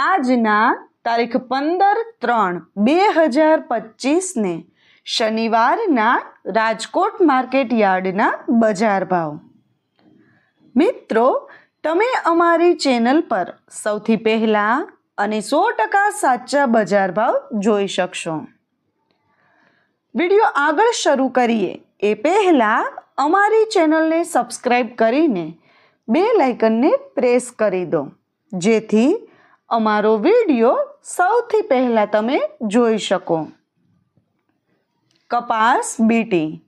આજના તારીખ પંદર ત્રણ બે હજાર પચીસને શનિવારના રાજકોટ માર્કેટ યાર્ડના બજાર ભાવ. મિત્રો, તમે અમારી ચેનલ પર સૌથી પહેલાં અને સો ટકા સાચા બજાર ભાવ જોઈ શકશો. વીડિયો આગળ શરૂ કરીએ. એ પહેલાં અમારી ચેનલને સબસ્ક્રાઈબ કરીને બે લાઇકનને પ્રેસ કરી દો. જેથી અમારો વીડિયો સૌથી પહેલાં તમે જોઈ શકો. કપાસ બીટી.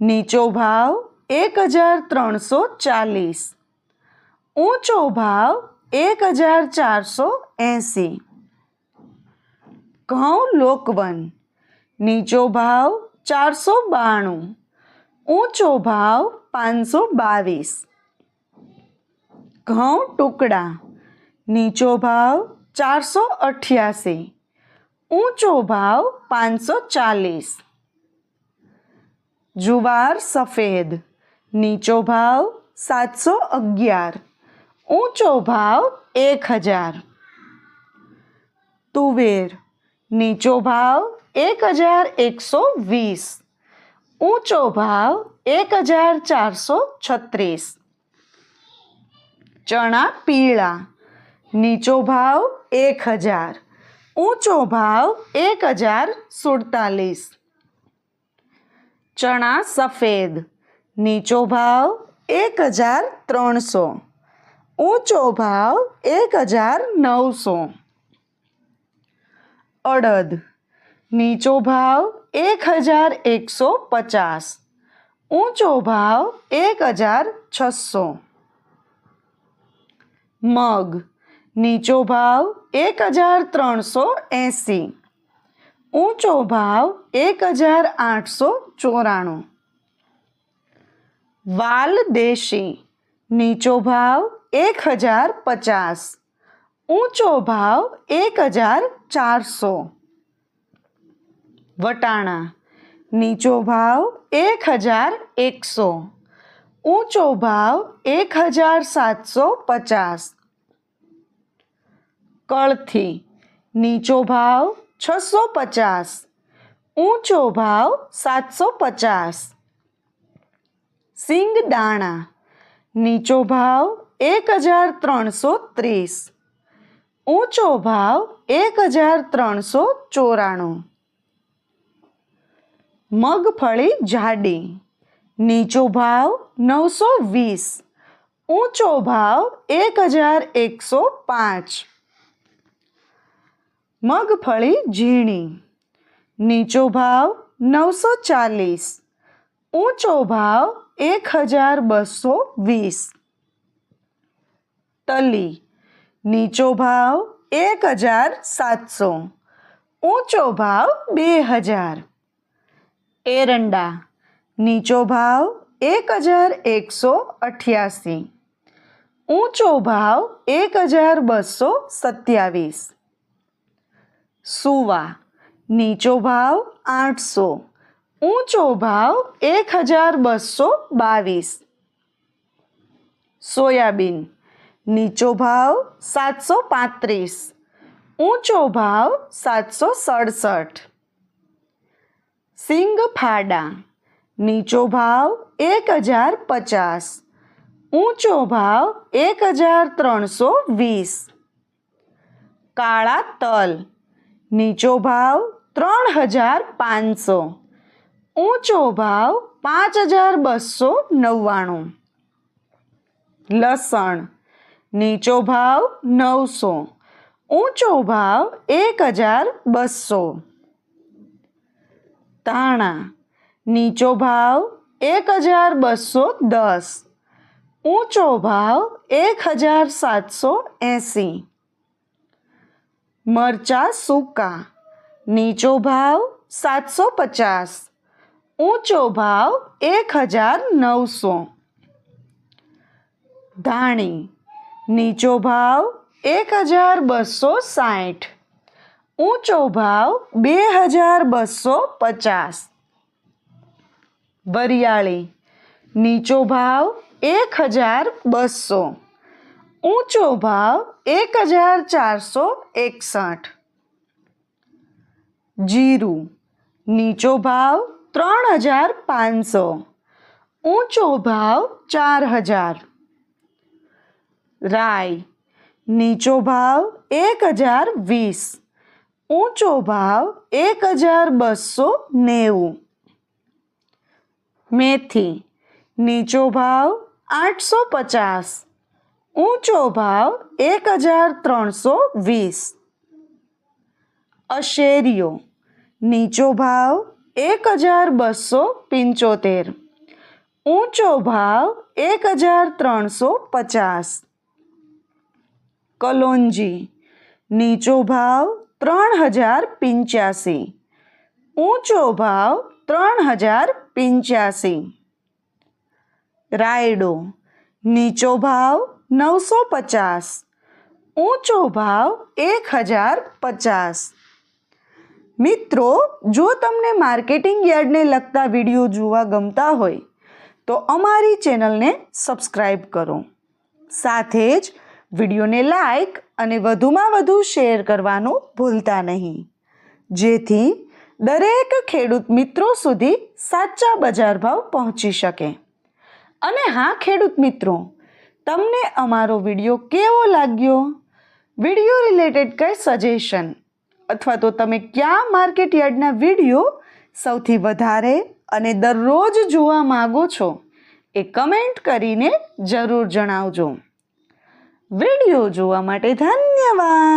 નીચો ભાવ એક હજાર ત્રણસો ચાલીસ. ઊંચો ભાવ એક હજાર ચારસો એંસી. ઘઉં લોકવન. નીચો ભાવ ચારસો બાણું. ઊંચો ભાવ પાંચસો બાવીસ. ઘઉં ટુકડા. નીચો ભાવ ચારસો અઠ્યાસી, ઊંચો ભાવ પાંચસો ચાલીસ. જુવાર સફેદ, નીચો ભાવ સાતસો અગિયાર, ઊંચો ભાવ એક હજાર. તુવેર, નીચો ભાવ એક હજાર એકસો વીસ, ઊંચો ભાવ એક હજાર ચારસો છત્રીસ. ચણા પીળા નીચો ભાવ એક હજાર, ઊંચો ભાવ એક હજાર સુડતાલીસ. ચણા સફેદ, નીચો ભાવ એક હજાર ત્રણસો, ઊંચો ભાવ એક હજાર નવસો. અડદ, નીચો ભાવ એક હજાર એકસો પચાસ, ઊંચો ભાવ એક હજાર છસો. મગ નીચો ભાવ એક હજાર ત્રણસો એંસી. ઊંચો ભાવ એક હજાર આઠસો ચોરાણું. વાલ દેશી, નીચો ભાવ એક હજાર પચાસ. ઊંચો ભાવ એક હજાર ચારસો. વટાણા, નીચો ભાવ એક હજાર એકસો. ઊંચો ભાવ એક હજાર સાતસો પચાસ. કળથી. નીચો ભાવ છસો પચાસ ઊંચો ભાવ સાતસો પચાસ સિંગ દાણા. નીચો ભાવ એક હજાર ત્રણસો ત્રીસ ઊંચો ભાવ એક હજાર ત્રણસો ચોરાણું મગફળી જાડી. નીચો ભાવ નવસો વીસ. ઊંચો ભાવ એક હજાર એકસો પાંચ મગફળી ઝીણી, નીચો ભાવ નવસો ચાલીસ, ઊંચો ભાવ એક હજાર બસો વીસ. તલી, નીચો ભાવ એક હજાર સાતસો, ઊંચો ભાવ બે હજાર. એરંડા, નીચો ભાવ એક હજાર એકસો અઠ્યાસી, ઊંચો ભાવ એક હજાર બસો સત્યાવીસ. સુવા, નીચો ભાવ આઠસો, ઊંચો ભાવ એક હજાર બસો બાવીસ. સોયાબીન, નીચો ભાવ સાતસો પાંત્રીસ, ઊંચો ભાવ સાતસો સડસઠ. સિંગ ફાડા નીચો ભાવ એક હજાર પચાસ, ઊંચો ભાવ એક હજાર ત્રણસો વીસ. કાળા તલ નીચો ભાવ ત્રણ હજાર પાંચસો. ઊંચો ભાવ પાંચ હજાર બસો નવ્વાણું. લસણ, નીચો ભાવ નવસો. ઊંચો ભાવ એક હજાર બસો. ધાણા, નીચો ભાવ એક હજાર બસો દસ. ઊંચો ભાવ એક હજાર સાતસો એંસી. મરચા સૂકા. નીચો ભાવ સાતસો પચાસ. ઊંચો ભાવ એક હજાર નવસો. ધાણી. નીચો ભાવ એક હજાર બસો સાઠ. ઊંચો ભાવ બે હજાર બસો પચાસ. વરિયાળી. નીચો ભાવ એક હજાર બસો. ઊંચો ભાવ એક હજાર ચારસો એકસઠ જીરું નીચો ભાવ ત્રણ હજાર પાંચસો ઊંચો ભાવ ચાર હજાર રાઈ નીચો ભાવ એક હજાર વીસ ઊંચો ભાવ એક હજાર બસો નેવું મેથી નીચો ભાવ આઠસો પચાસ ઊંચો ભાવ એક હજાર ત્રણસો વીસ. અશેરીઓ, નીચો ભાવ એક હજાર બસો પંચોતેર. ઊંચો ભાવ એક હજાર ત્રણસો પચાસ. કલોંજી, નીચો ભાવ ત્રણ હજાર પંચ્યાસી. ઊંચો ભાવ ત્રણ હજાર પંચ્યાસી. રાયડો, નીચો ભાવ નવસો પચાસ. ઊંચો ભાવ એક હજાર પચાસ. મિત્રો, જો તમને માર્કેટિંગ યાર્ડને લગતા વીડિયો જોવા ગમતા હોય, તો અમારી ચેનલને સબસ્ક્રાઈબ કરો. સાથે જ વિડીયોને લાઈક અને વધુમાં વધુ શેર કરવાનું ભૂલતા નહીં. જેથી દરેક ખેડૂત મિત્રો સુધી સાચા બજાર ભાવ પહોંચી શકે. અને હા, ખેડૂત મિત્રો તમને અમારો વીડિયો કેવો લાગ્યો? વીડિયો રિલેટેડ કંઈ સજેશન અથવા તો તમે ક્યાં માર્કેટ યાર્ડના વીડિયો સૌથી વધારે અને દરરોજ જોવા માગો છો એ કમેન્ટ કરીને જરૂર જણાવજો. વીડિયો જોવા માટે ધન્યવાદ!